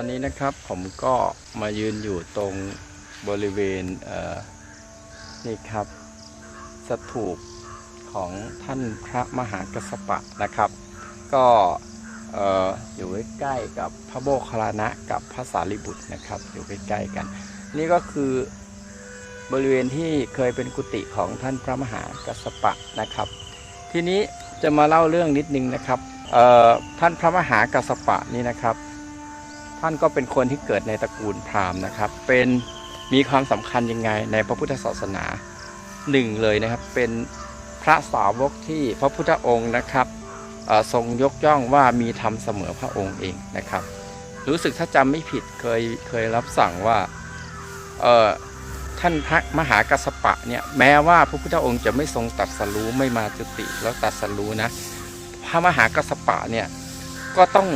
อนนี้นะครับผมก็มายืนอยู่ตรงบริเวณเนี่ครับสถูปของท่านพระมหากัสสปะนะครับ ก็เอ่อยู่ใกล้ๆกับพระโมคคัลานะกับพระสารีบุตรนะครับ อยู่ใกล้ๆกัน นี่ก็คือบริเวณที่เคยเป็นกุฏิของท่านพระมหากัสสปะนะครับ ทีนี้จะมาเล่าเรื่องนิดนึงนะครับท่านพระมหากัสสปะนี่นะครับ ท่านก็เป็นคนที่เกิดในตระกูลพราหมณ์นะครับ เป็นมีความสำคัญยังไงในพระพุทธศาสนาหนึ่งเลยนะครับ เป็นพระสาวกที่พระพุทธองค์นะครับทรงยกย่องว่ามีธรรมเสมอพระองค์เองนะครับ รู้สึกถ้าจำไม่ผิดเคยเคยรับสั่งว่าท่านพระมหากัสสปะเนี่ยแม้ว่าพระพุทธองค์จะไม่ทรงตรัสรู้ไม่มาจุติแล้วตรัสรู้นะพระมหากัสปะเนี่ยก็ต้อง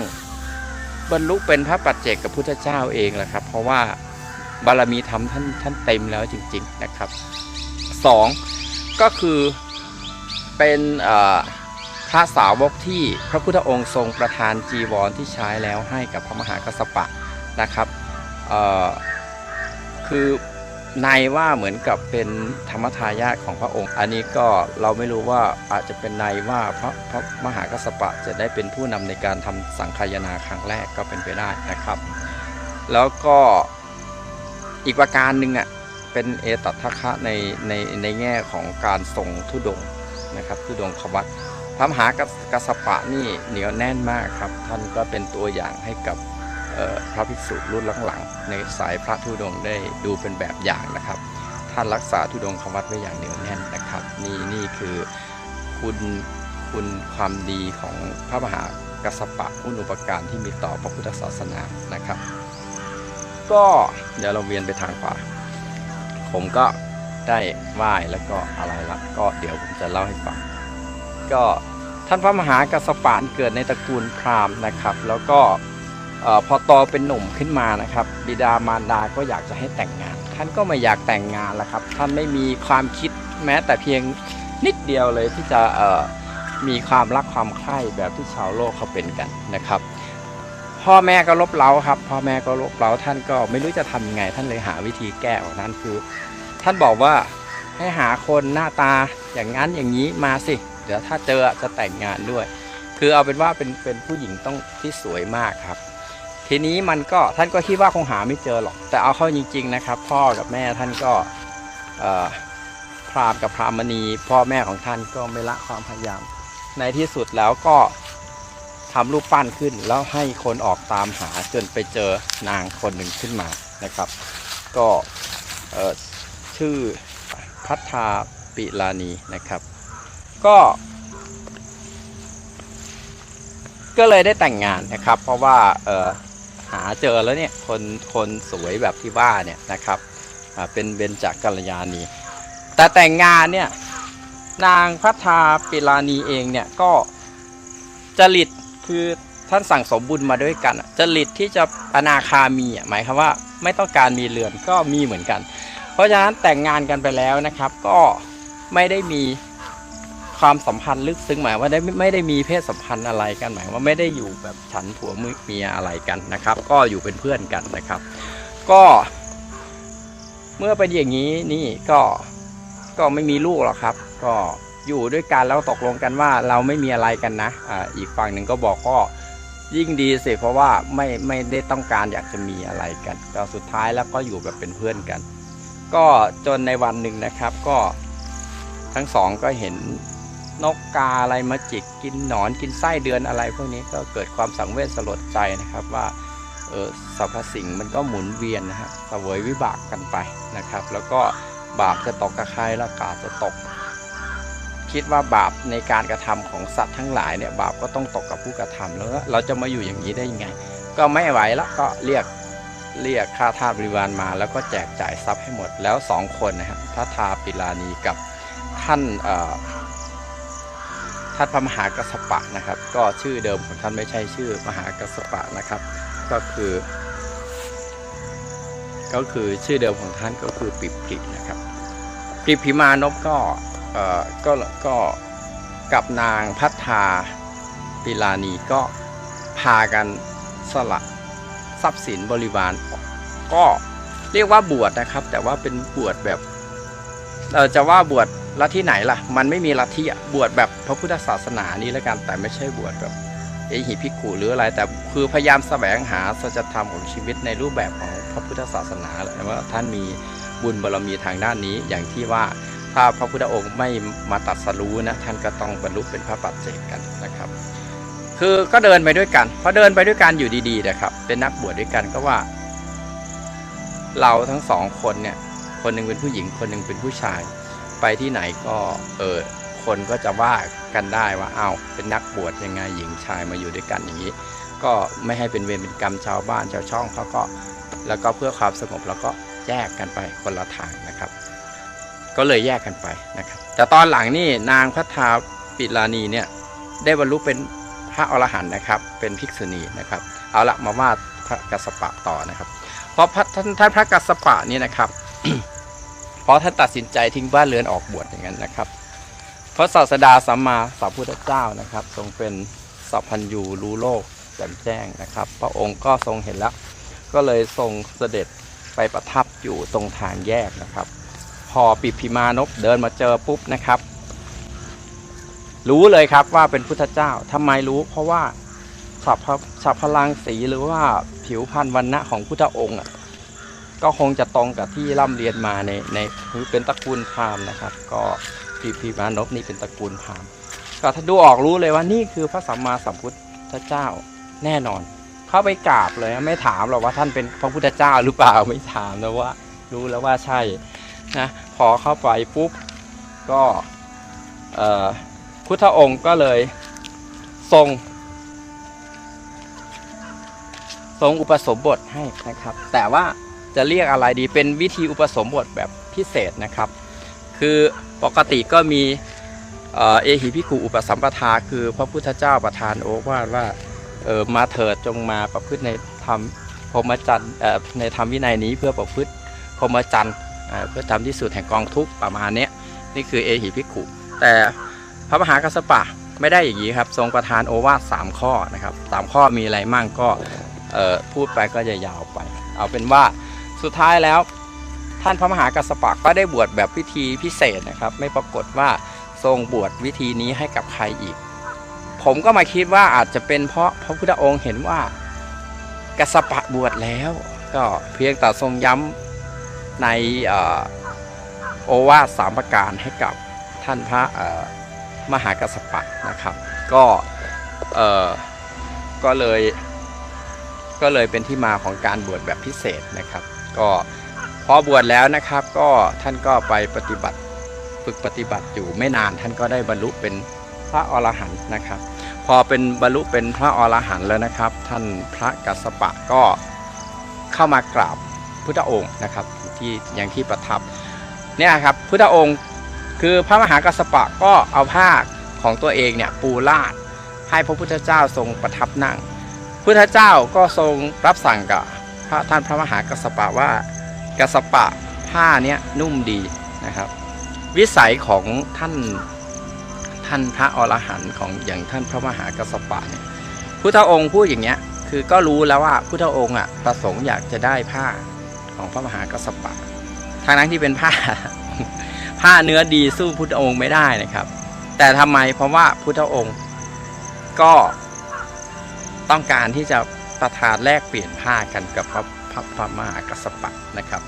บรรลุเป็นพระปัจเจกกับพุทธเจ้าเองแหละครับ เพราะว่าบารมีธรรมท่านท่านเต็มแล้วจริง ๆนะครับสองก็คือเป็นพระสาวกที่พระพุทธองค์ทรงประทานจีวรที่ใช้แล้วให้กับพระมหากัสสปะนะครับคือ ในว่าเหมือนกับเป็นธรรมทายาทของพระองค์ อันนี้ก็เราไม่รู้ว่าอาจจะเป็นในว่าพระพระมหากัสปะจะได้เป็นผู้นำในการทำสังคายาครั้งแรกก็เป็นไปได้นะครับ แล้วก็อีกประการหนึ่งอะเป็นเอตัทคะในในในแง่ของการทรงทุดงนะครับทุดงควัตพระมหากัสสปะนี่เหนียวแน่นมากครับ ท่านก็เป็นตัวอย่างให้กับ พระภิกษุรุ่นหลังๆ ในสายพระธุดงได้ดูเป็นแบบอย่างนะครับ ท่านรักษาธุดงควัตไว้อย่างเหนียวแน่นนะครับ นี่นี่คือคุณคุณความดีของพระมหากัสสปะคุณอุปการที่มีต่อพระพุทธศาสนานะครับ ก็เดี๋ยวเราเวียนไปทางขวาผมก็ได้ไหว้แล้วก็อะไรละก็เดี๋ยวผมจะเล่าให้ฟัง ก็ท่านพระมหากัสสปะเกิดในตระกูลพราหมณ์นะครับ แล้วก็ อ่อพอโตเป็นหนุ่มขึ้นมานะครับ บิดามารดาก็อยากจะให้แต่งงาน ท่านก็ไม่อยากแต่งงานแล้วครับ ท่านไม่มีความคิดแม้แต่เพียงนิดเดียวเลยที่จะมีความรักความใคร่แบบที่ชาวโลกเขาเป็นกันนะครับ พ่อแม่ก็ลบเล้าครับ พ่อแม่ก็ลบเล้าท่านก็ไม่รู้จะทำยังไง ท่านเลยหาวิธีแก้ของท่นคือ ท่านบอกว่าให้หาคนหน้าตาอย่างนั้นอย่างนี้มาสิ เดี๋ยวถ้าเจอจะแต่งงานด้วย คือเอาเป็นว่าเป็นเป็นผู้หญิงต้องที่สวยมากครับ ทีนี้มันก็ท่านก็คิดว่าคงหาไม่เจอหรอก แต่เอาเข้าจริง ๆ นะครับ พ่อกับแม่ท่านก็พรามกับพรามณี พ่อแม่ของท่านก็ไม่ละความพยายาม ในที่สุดแล้วก็ทำรูปปั้นขึ้น แล้วให้คนออกตามหาจนไปเจอนางคนหนึ่งขึ้นมานะครับ ก็ชื่อพัทธาปิลานีนะครับ ก็ ก็เลยได้แต่งงานนะครับ เพราะว่าาเจอแล้วเนี่ยคนคนสวยแบบที่ว่าเนี่ยนะครับเป็นเบญจกัลยาณี แต่แต่งงานเนี่ยนางพัทธาปิลานีเองเนี่ยก็จริตคือท่านสั่งสมบุญมาด้วยกันจริตที่จะอนาคามีหมายความว่าไม่ต้องการมีเรือนก็มีเหมือนกัน เพราะฉะนั้นแต่งงานกันไปแล้วนะครับก็ไม่ได้มี ความสัมพันธ์ลึกซึ้งหมายว่าได้ไม่ได้มีเพศสัมพันธ์อะไรกันหมายว่าไม่ได้อยู่แบบฉันผัวเมียอะไรกันนะครับ ก็อยู่เป็นเพื่อนกันนะครับ ก็ เมื่อเป็นอย่างนี้นี่ก็ก็ไม่มีลูกหรอกครับ ก็อยู่ด้วยกันแล้วตกลงกันว่าเราไม่มีอะไรกันนะอ่าอีกฝั่งหนึ่งก็บอกก็ยิ่งดีสิเพราะว่าไม่ไม่ได้ต้องการอยากจะมีอะไรกันก็สุดท้ายแล้วก็อยู่แบบเป็นเพื่อนกัน ก็จนในวันหนึ่งนะครับ ก็ทั้งสองก็เห็น นกกาอะไรมาจิกกินหนอนกินไส้เดือนอะไร พวกนี้ก็เกิดความสังเวชสลดใจนะครับว่าเออสรรพสิ่งมันก็หมุนเวียนนะฮะเสวยวิบากกันไปนะครับ แล้วก็บาปจะตกกับใครแล้วกาจะตก คิดว่าบาปในการกระทำของสัตว์ทั้งหลายเนี่ยบาปก็ต้องตกกับผู้กระทำแล้วเราจะมาอยู่อย่างนี้ได้ยังไง ก็ไม่ไหวแล้วก็เรียกเรียกค่าทาสบริวารมา แล้วก็แจกจ่ายทรัพย์ให้หมดแล้วสองคนนะครับพระทาปิลานีกับท่านเอ่อ ท่านพระมหากัสสปะนะครับ ก็ชื่อเดิมของท่านไม่ใช่ชื่อมหากัสสปะนะครับ ก็คือ ก็คือชื่อเดิมของท่านก็คือปิบปินะครับปิบพิมานพก็เอ่อก็ก็กับนางพัฒนาปิลานีก็พากันสละทรัพย์สินบริวารก็เรียกว่าบวชนะครับ แต่ว่าเป็นบวชแบบเราจะว่าบวช ลัทธิไหนล่ะ มันไม่มีลัทธิบวชแบบพระพุทธศาสนานี้แล้วกัน แต่ไม่ใช่บวชแบบเอหิภิกขุหรืออะไร แต่คือพยายามแสวงหาสัจธรรมของชีวิตในรูปแบบของพระพุทธศาสนาและว่าท่านมีบุญบารมีทางด้านนี้อย่างที่ว่าถ้าพระพุทธองค์ไม่มาตรัดสรู้นะท่านก็ต้องบรรลุเป็นพระปัจเจกกันนะครับ คือก็เดินไปด้วยกันพอเดินไปด้วยกันอยู่ดีๆนะครับ เป็นนักบวชด้วยกันก็ว่า เราทั้งสองคนเนี่ยคนหนึ่งเป็นผู้หญิงคนหนึ่งเป็นผู้ชาย ไปที่ไหนก็เออคนก็จะว่ากันได้ว่าเอ้าเป็นนักบวชยังไงหญิงชายมาอยู่ด้วยกันอย่างนี้ ก็ไม่ให้เป็นเวรเป็นกรรมชาวบ้านชาวช่องเขาก็แล้วก็เพื่อความสงบแล้วก็แยกกันไปคนละทางนะครับ ก็เลยแยกกันไปนะครับ แต่ตอนหลังนี่นางพัฒาปิลานีเนี่ยได้บรรลุเป็นพระอรหันต์นะครับ เป็นภิกษุณีนะครับ เอาละมาว่าพระกัสสปะต่อนะครับ เพราะพระท่านท่านพระกัสสปะนี่นะครับ เพราะท่านตัดสินใจทิ้งบ้านเรือนออกบวชอย่างนั้นนะครับ พระศาสดาสัมมาสัมพุทธเจ้านะครับ ทรงเป็นสัพพัญญูรู้โลกแจ่มแจ้งนะครับ พระองค์ก็ทรงเห็นแล้ว ก็เลยทรงเสด็จไปประทับอยู่ตรงทางแยกนะครับ พอปิพิมานพเดินมาเจอปุ๊บนะครับ รู้เลยครับว่าเป็นพุทธเจ้าทำไมรู้ เพราะว่าฉับพพลังสีหรือว่าผิวพรรณวันณะของพุทธองค์ ก็คงจะตรงกับที่ร่ำเรียนมาในในคือเป็นตระกูลพราหมณ์นะครับ ก็ปิพิมานพนี่เป็นตระกูลพราหมณ์ก็ถ้าดูออกรู้เลยว่านี่คือพระสัมมาสัมพุทธเจ้าแน่นอน เข้าไปกราบเลยไม่ถามหรอกว่าท่านเป็นพระพุทธเจ้าหรือเปล่าไม่ถามนะว่า รู้แล้วว่าใช่นะพอเข้าไปปุ๊บก็พุทธองค์ก็เลยทรงทรงอุปสมบทให้นะครับ แต่ว่า จะเรียกอะไรดีเป็นวิธีอุปสมบทแบบพิเศษนะครับ คือปกติก็มีเอหิพิกุอุปสัมปทา คือพระพุทธเจ้าประทานโอวาทว่าเออมาเถิดจงมาประพฤติในธรรมพรหมจรรย์ในธรรมวินัยนี้เพื่อประพฤติพรหมจรรย์เพื่อทำที่สุดแห่งกองทุกข์ประมาณนี้นี่คือเอหิพิกุแต่พระมหากัสสปะไม่ได้อย่างนี้ครับ ทรงประทานโอวาทสามข้อนะครับสามข้อมีอะไรมั่งก็พูดไปก็จะยาวไป เอาเป็นว่า สุดท้ายแล้ว ท่านพระมหากัสสปะก็ได้บวชแบบพิธีพิเศษนะครับ ไม่ปรากฏว่าทรงบวชวิธีนี้ให้กับใครอีก ผมก็มาคิดว่าอาจจะเป็นเพราะพระพุทธองค์เห็นว่ากัสสปะบวชแล้ว ก็เพียงแต่ทรงย้ำในโอวาทสามประการให้กับท่านพระมหากัสสปะนะครับ ก็เออก็เลยก็เลยเป็นที่มาของการบวชแบบพิเศษนะครับ ก็พอบวชแล้วนะครับ ก็ท่านก็ไปปฏิบัติฝึกปฏิบัติอยู่ไม่นานท่านก็ได้บรรลุเป็นพระอรหันต์นะครับ พอเป็นบรรลุเป็นพระอรหันต์แล้วนะครับ ท่านพระกัสสปะก็เข้ามากราบพุทธองค์นะครับที่อย่างที่ประทับเนี่ยครับพุทธองค์คือพระมหากัสสปะก็เอาผ้าของตัวเองเนี่ยปูลาดให้พระพุทธเจ้าทรงประทับนั่ง พุทธเจ้าก็ทรงรับสั่งกับ พระท่านพระมหากัสสปะว่ากัสสปะผ้าเนี้ยนุ่มดีนะครับ วิสัยของท่านท่านพระอรหันต์ของอย่างท่านพระมหากัสสปะเนี่ยพุทธองค์พูดอย่างเงี้ยคือก็รู้แล้วว่าพุทธองค์อะประสงค์อยากจะได้ผ้าของพระมหากัสสปะทางนั้นที่เป็นผ้าผ้าเนื้อดีสู้พุทธองค์ไม่ได้นะครับ แต่ทำไมเพราะว่าพุทธองค์ก็ต้องการที่จะ ประทานแลกเปลี่ยนผ้ากันกับพระพระพระมหากัสสปะนะครับ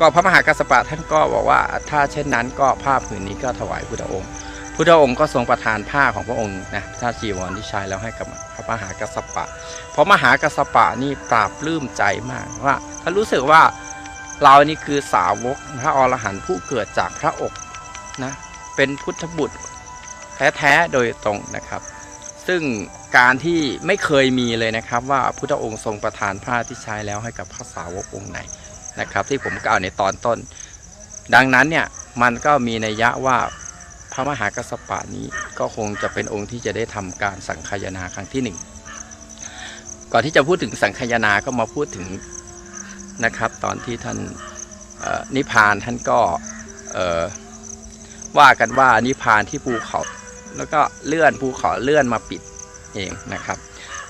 ก็พระมหากัสสปะท่านก็บอกว่าถ้าเช่นนั้นก็ผ้าผืนนี้ก็ถวายพุทธองค์ พุทธองค์ก็ทรงประทานผ้าของพระองค์นะถ้าจีวรที่ใช้แล้วให้กับพระมหากัสสปะ เพราะมหากัสสปะนี่ปราบปลื้มใจมากว่าท่านรู้สึกว่าเรานี่คือสาวกพระอรหันต์ผู้เกิดจากพระอกนะเป็นพุทธบุตรแท้ๆโดยตรงนะครับ ซึ่งการที่ไม่เคยมีเลยนะครับ ว่าพุทธองค์ทรงประทานผ้าที่ใช้แล้วให้กับพระสาวกองค์ไหนนะครับ ที่ผมกล่าวในตอนต้น ดังนั้นเนี่ยมันก็มีนัยยะว่าพระมหากัสสปะนี้ก็คงจะเป็นองค์ที่จะได้ทำการสังคายนาครั้งที่หนึ่งก่อนที่จะพูดถึงสังคายนาก็มาพูดถึงนะครับ ตอนที่ท่านนิพพานท่านก็ว่ากันว่านิพพานที่ภูเขา แล้วก็เลื่อนภูเขาเลื่อนมาปิดเองนะครับ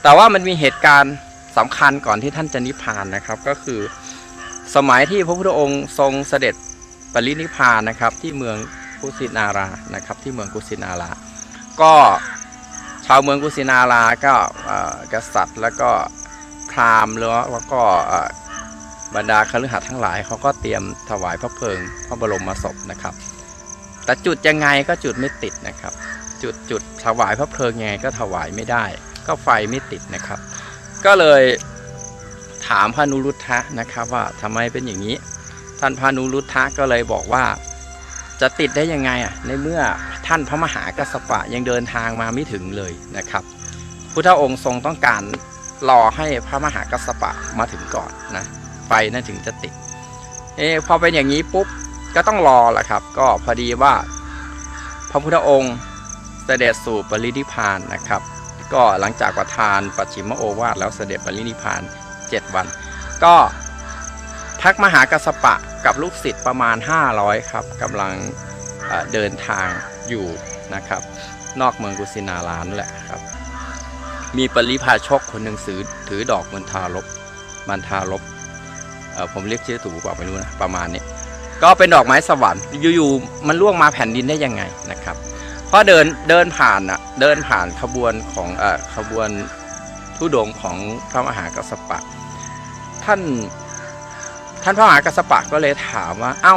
แต่ว่ามันมีเหตุการณ์สำคัญก่อนที่ท่านจะนิพพานนะครับ ก็คือสมัยที่พระพุทธองค์ทรงเสด็จปรินิพพานนะครับ ที่เมืองกุสินารานะครับ ที่เมืองกุสินารา ก็ชาวเมืองกุสินาราก็กษัตริย์แล้วก็พราหมณ์แล้วแล้วก็บรรดาคฤหัสถ์ทั้งหลายเขาก็เตรียมถวายพระเพลิงพระบรมศพนะครับ แต่จุดยังไงก็จุดไม่ติดนะครับ จุดจุดถวายพระเพลิงยังไงก็ถวายไม่ได้ ก็ไฟไม่ติดนะครับ ก็เลยถามพระนุรุทธะนะครับว่าทำไมเป็นอย่างนี้ ท่านพระนุรุทธะก็เลยบอกว่าจะติดได้ยังไงอะในเมื่อท่านพระมหากัสปะยังเดินทางมาไม่ถึงเลยนะครับ พุทธองค์ทรงต้องการรอให้พระมหากัสสปะมาถึงก่อนนะไฟนั่นถึงจะติดเออพอเป็นอย่างนี้ปุ๊บก็ต้องรอแหละครับ ก็พอดีว่า พระพุทธองค์ เสด็จสู่ปรินิพานนะครับ ก็หลังจากประทานปัจฉิมโอวาทแล้วเสด็จปรินิพาน 7 วัน ก็พักมหากัสสปะกับลูกศิษย์ประมาณ 500 ครับกำลังเดินทางอยู่นะครับ นอกเมืองกุสินารานแหละครับ มีปริพาชกคนหนึ่งถือถือดอกมันทารบมันทารบผมเรียกชื่อถูกเปล่าไม่รู้นะประมาณนี้ ก็เป็นดอกไม้สวรรค์อยู่ๆมันล่วงมาแผ่นดินได้ยังไงนะครับ พราะเดินเดินผ่านอะเดินผ่านขบวนของเอ่อขบวนทุดงของพระมหากัสปะ ท่านท่านพระมหากัสปะก็เลยถามว่า เอ้า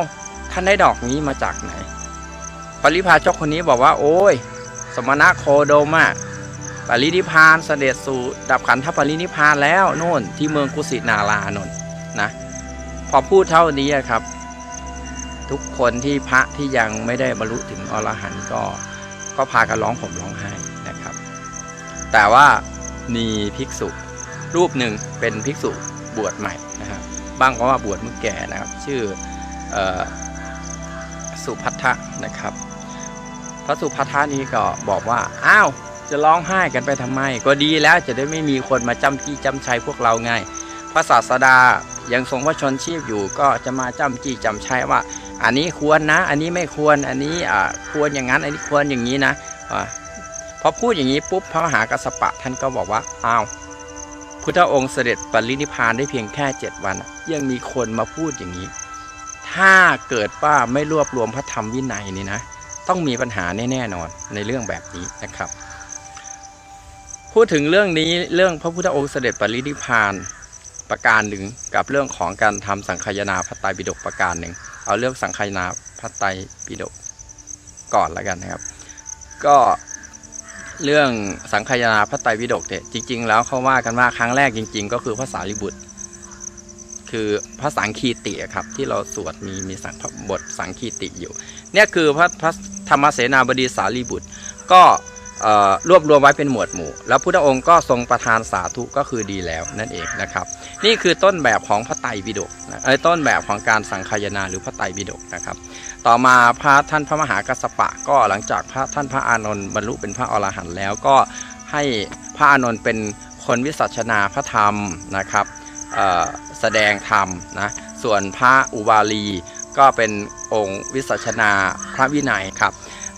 ท่านได้ดอกนี้มาจากไหน ปริพาชกคนนี้บอกว่า โอ้ย สมณะโคโดมะปรินิพานเสด็จสู่ดับขันธปรินิพานแล้วโน่นที่เมืองกุสินาราน่นนะ พอพูดเท่านี้ครับ ทุกคนที่พระที่ยังไม่ได้บรรลุถึงอรหันต์ก็ ก็พากันร้องผมร้องไห้นะครับ แต่ว่ามีภิกษุ รูปหนึ่งเป็นภิกษุบวชใหม่นะครับบ้างก็ว่าบวชเมื่อแก่นะครับ ชื่ออสุพัทธะนะครับ พระสุพัทธานี้ก็บอกว่าอ้าวจะร้องไห้กันไปทำไม ก็ดีแล้วจะได้ไม่มีคนมาจ้ำจี้จ้ำชัยพวกเราไงพระศาสดายังทรงพระชนชีพอยู่ก็จะมาจ้ำจี้จ้ำชัยว่า อันนี้ควรนะ อันนี้ไม่ควร อันนี้อ่าควรอย่างนั้น อันนี้ควรอย่างนี้นะอ่าพอพูดอย่างนี้ปุ๊บพระมหากัสสปะท่านก็บอกว่าอ้าวพุทธองค์เสด็จปรินิพานได้เพียงแค่7วัน ยังมีคนมาพูดอย่างนี้ ถ้าเกิดว่าไม่รวบรวมพระธรรมวินัยนี่นะ ต้องมีปัญหาแน่ๆนอนในเรื่องแบบนี้นะครับ พูดถึงเรื่องนี้เรื่องพระพุทธองค์เสด็จปรินิพานประการหนึ่งกับเรื่องของการทำสังคายนาพระไตรปิฎกประการหนึ่งเอาเรื่องสังคายนาพระไตรปิฎกก่อนล้วกันนะครับ ก็เรื่องสังคายนาพระไตรปิฎกเนี่ยจริง ๆ แล้วเขาว่ากันว่าครั้งแรกจริง ๆ ก็คือพระสารีบุตร คือพระสังคีติครับ ที่เราสวดมีมีสังบทสังคีติอยู่ เนี่ยคือพระพระธรรมเสนาบดีสารีบุตร ก็ รวบรวมไว้เป็นหมวดหมู่ แล้วพุทธองค์ก็ทรงประทานสาธุก็คือดีแล้วนั่นเองนะครับ นี่คือต้นแบบของพระไตรปิฎกนะเอ้ต้นแบบของการสังคายนาหรือพระไตรปิฎกนะครับ ต่อมาพระท่านพระมหากัสสปะ ก็หลังจากพระท่านพระอานนท์บรรลุเป็นพระอรหันต์แล้วก็ให้พระอานนท์เป็นคนวิสัชนาพระธรรมนะครับแสดงธรรมนะส่วนพระอุบาลีก็เป็นองค์วิสัชนาพระวินัยครับ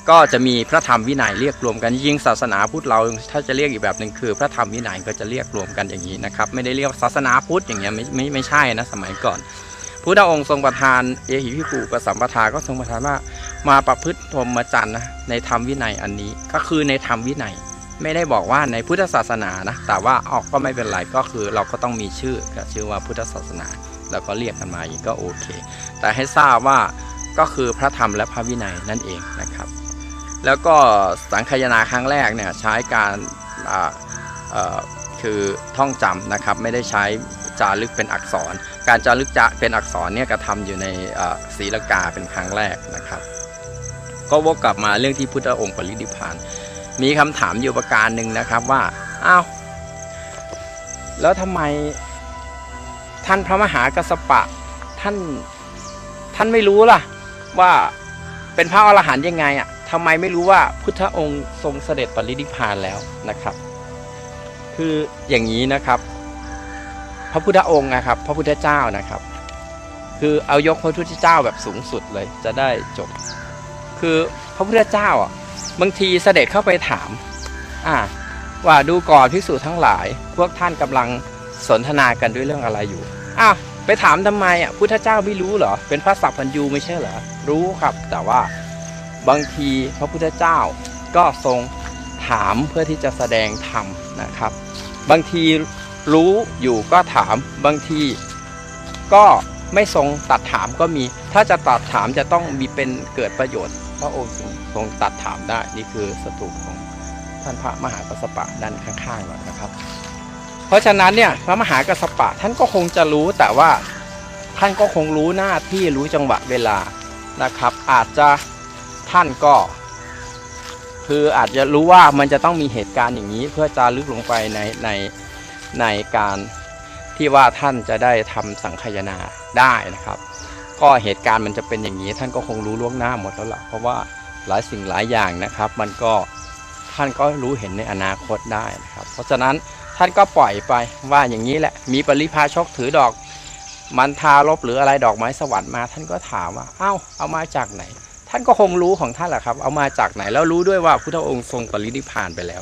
ก็จะมีพระธรรมวินัยเรียกรวมกันยิ่งศาสนาพุทธเราถ้าจะเรียกอีกแบบหนึ่งคือ พระธรรมวินัยก็จะเรียกรวมกันอย่างนี้นะครับไม่ได้เรียกศาสนาพุทธอย่างเงี้ยไม่ไม่ไม่ใช่นะสมัยก่อนพุทธองค์ทรงประทานเอหิพิคูปสัมปทาก็ทรงประทานว่ามาประพฤติพรหมจรรย์นะในธรรมวินัยอันนี้ก็คือในธรรมวินัยไม่ได้บอกว่าในพุทธศาสนานะแต่ว่าออกก็ไม่เป็นไรก็คือเราก็ต้องมีชื่อกับชื่อว่าพุทธศาสนา แล้วก็เรียกกันมาอย่างก็โอเค แต่ให้ทราบว่าก็คือพระธรรมและพระวินัยนั่นเองนะครับ แล้วก็สังคายนาครั้งแรกเนี่ยใช้การคือท่องจำนะครับไม่ได้ใช้จารึกเป็นอักษร การจารึกจะเป็นอักษรเนี่ยกระทำอยู่ในศรีลกาเป็นครั้งแรกนะครับ ก็วกกลับมาเรื่องที่พุทธองค์ปรินิพาน มีคำถามอยู่ประการหนึ่งนะครับว่าอ้าวแล้วทำไมท่านพระมหากัสสปะท่านท่านไม่รู้ล่ะว่าเป็นพระอรหันต์ยังไงอะ ทำไมไม่รู้ว่าพุทธองค์ทรงเสด็จปรินิพานแล้วนะครับ คืออย่างนี้นะครับ พระพุทธองค์นะครับ พระพุทธเจ้านะครับ คือเอายกพระพุทธเจ้าแบบสูงสุดเลยจะได้จบ คือพระพุทธเจ้าอะบางทีเสด็จเข้าไปถามอ่าว่าดูก่อนภิกษุทั้งหลาย พวกท่านกำลังสนทนากันด้วยเรื่องอะไรอยู่อ้าวไปถามทำไมอะพุทธเจ้าไม่รู้เหรอเป็นพระสัพพัญญูไม่ใช่เหรอรู้ครับแต่ว่า บางทีพระพุทธเจ้าก็ทรงถามเพื่อที่จะแสดงธรรมนะครับ บางทีรู้อยู่ก็ถามบางทีก็ไม่ทรงตัดถามก็มี ถ้าจะตัดถามจะต้องมีเป็นเกิดประโยชน์ พระองค์ทรงตัดถามได้นี่คือสถูปของท่านพระมหากัสสปะด้านข้างๆเรานะครับ เพราะฉะนั้นเนี่ยพระมหากัสสปะท่านก็คงจะรู้แต่ว่าท่านก็คงรู้หน้าที่รู้จังหวะเวลานะครับ อาจจะ ท่านก็ คืออาจจะรู้ว่ามันจะต้องมีเหตุการณ์อย่างนี้ เพื่อจะลึกลงไปในในในการที่ว่าท่านจะได้ทำสังคายนาได้นะครับ ก็เหตุการณ์มันจะเป็นอย่างนี้ ท่านก็คงรู้ล่วงหน้าหมดแล้วล่ะเพราะว่าหลายสิ่งหลายอย่างนะครับ มันก็ท่านก็รู้เห็นในอนาคตได้นะครับ เพราะฉะนั้นท่านก็ปล่อยไปว่าอย่างนี้แหละ มีปริพาชกถือดอก มันทารบหรืออะไรดอกไม้สวรรค์มา ท่านก็ถามว่า เอ้าเอามาจากไหน ท่านก็คงรู้ของท่านแหละครับ เอามาจากไหนแล้วรู้ด้วยว่าพุทธองค์ทรงปรินิพานไปแล้ว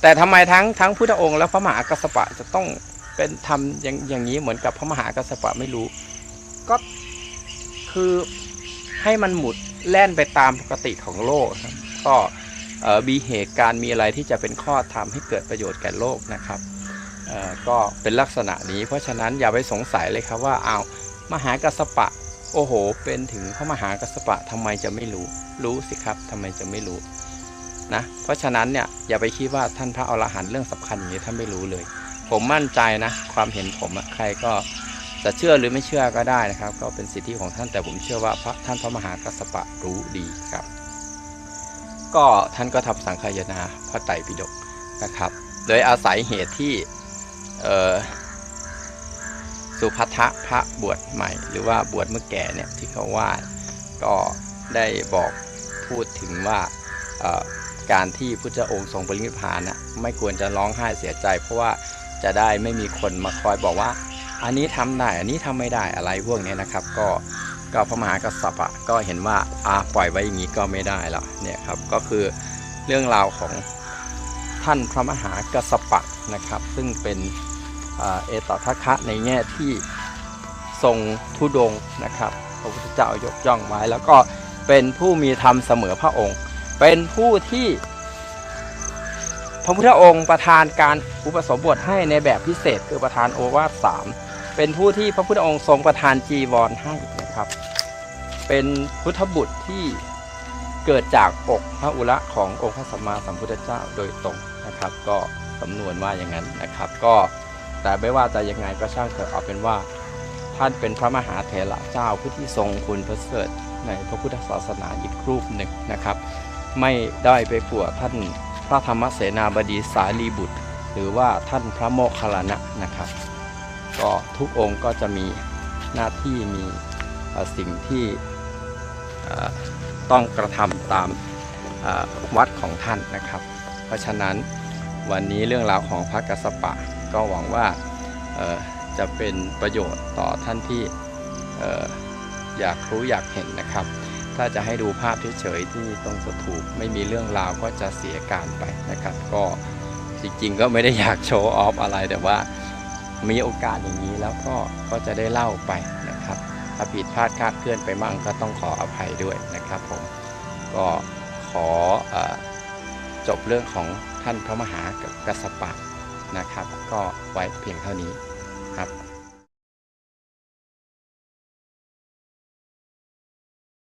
แต่ทำไมทั้งทั้งพุทธองค์และพระมหากัสสปะจะต้องเป็นทำอย่างอย่างนี้เหมือนกับพระมหากัสสปะไม่รู้ ก็คือให้มันหมุดแล่นไปตามปกติของโลกก็เออมีเหตุการณ์มีอะไรที่จะเป็นข้อทำให้เกิดประโยชน์แก่โลกนะครับก็เป็นลักษณะนี้ เพราะฉะนั้นอย่าไปสงสัยเลยครับว่าเอามหากัสสปะ โอ้โห เป็นถึงพระมหากัสปะทำไมจะไม่รู้ รู้สิครับทำไมจะไม่รู้นะ เพราะฉะนั้นเนี่ยอย่าไปคิดว่าท่านพระอรหันต์เรื่องสำคัญอย่างนี้ท่านไม่รู้เลย ผมมั่นใจนะ ความเห็นผมอะใครก็จะเชื่อหรือไม่เชื่อก็ได้นะครับ ก็เป็นสิทธิของท่านแต่ผมเชื่อว่าพระท่านพระมหากัสปะรู้ดีครับ ก็ท่านก็ทำสังคายนาพระไตรปิฎกนะครับ โดยอาศัยเหตุที่เอ่อ สุภัทะพระบวชใหม่ หรือว่าบวชเมื่อแก่เนี่ยที่เขาว่าก็ได้บอกพูดถึงว่าการที่พุทธองค์ทรงปรินิพพานน่ะไม่ควรจะร้องไห้เสียใจ เพราะว่าจะได้ไม่มีคนมาคอยบอกว่า อันนี้ทำได้อันนี้ทำไม่ได้อะไรพวกนี้นะครับ ก็ก็พระมหากษัตริย์ก็เห็นว่าอาปล่อยไว้อย่างนี้ก็ไม่ได้แล้วเนี่ยครับก็คือเรื่องราวของท่านพระมหากษัตริย์นะครับ ซึ่งเป็น เอตทัคคะในแง่ที่ทรงทุดงนะครับพระพุทธเจ้ายกย่องไว้ แล้วก็เป็นผู้มีธรรมเสมอพระองค์ เป็นผู้ที่ พระพุทธองค์ประทานการอุปสมบทให้ในแบบพิเศษ คือประทานโอวาทสามเป็นผู้ที่พระพุทธองค์ทรงประทานจีวรให้นะครับ เป็นพุทธบุตรที่เกิดจากอกพระอุระขององค์พระสัมมาสัมพุทธเจ้าโดยตรงนะครับ ก็สำนวนว่าอย่างนั้นนะครับ ก็ แต่ไม่ว่าจะยังไงก็ช่างเถอะเอาเป็นว่า ท่านเป็นพระมหาเถระเจ้าผู้ที่ทรงคุณประเสริฐในพระพุทธศาสนาอีกรูปหนึ่งนะครับ ไม่ได้ไปกลัวท่านพระธรรมเสนาบดีสารีบุตร หรือว่าท่านพระโมคคัลลานะนะครับ ก็ทุกองค์ก็จะมีหน้าที่มีสิ่งที่ต้องกระทำตามวัดของท่านนะครับ เพราะฉะนั้นวันนี้เรื่องราวของพระกัสสปะ ก็หวังว่าจะเป็นประโยชน์ต่อท่านที่ออยากรู้อยากเห็นนะครับ ถ้าจะให้ดูภาพเฉยๆที่ตรงสถูปไม่มีเรื่องราวก็จะเสียการไปนะครับ ก็จริงๆก็ไม่ได้อยากโชว์ออฟอะไรแต่ว่ามีโอกาสอย่างนี้แล้วก็ก็จะได้เล่าไปนะครับ ถ้าผิดพลาดคาดเคลื่อนไปมั่งก็ต้องขออภัยด้วยนะครับผมก็ขอออจบเรื่องของท่านพระมหากัสสปะ นะครับ ก็ไว้เพียงเท่านี้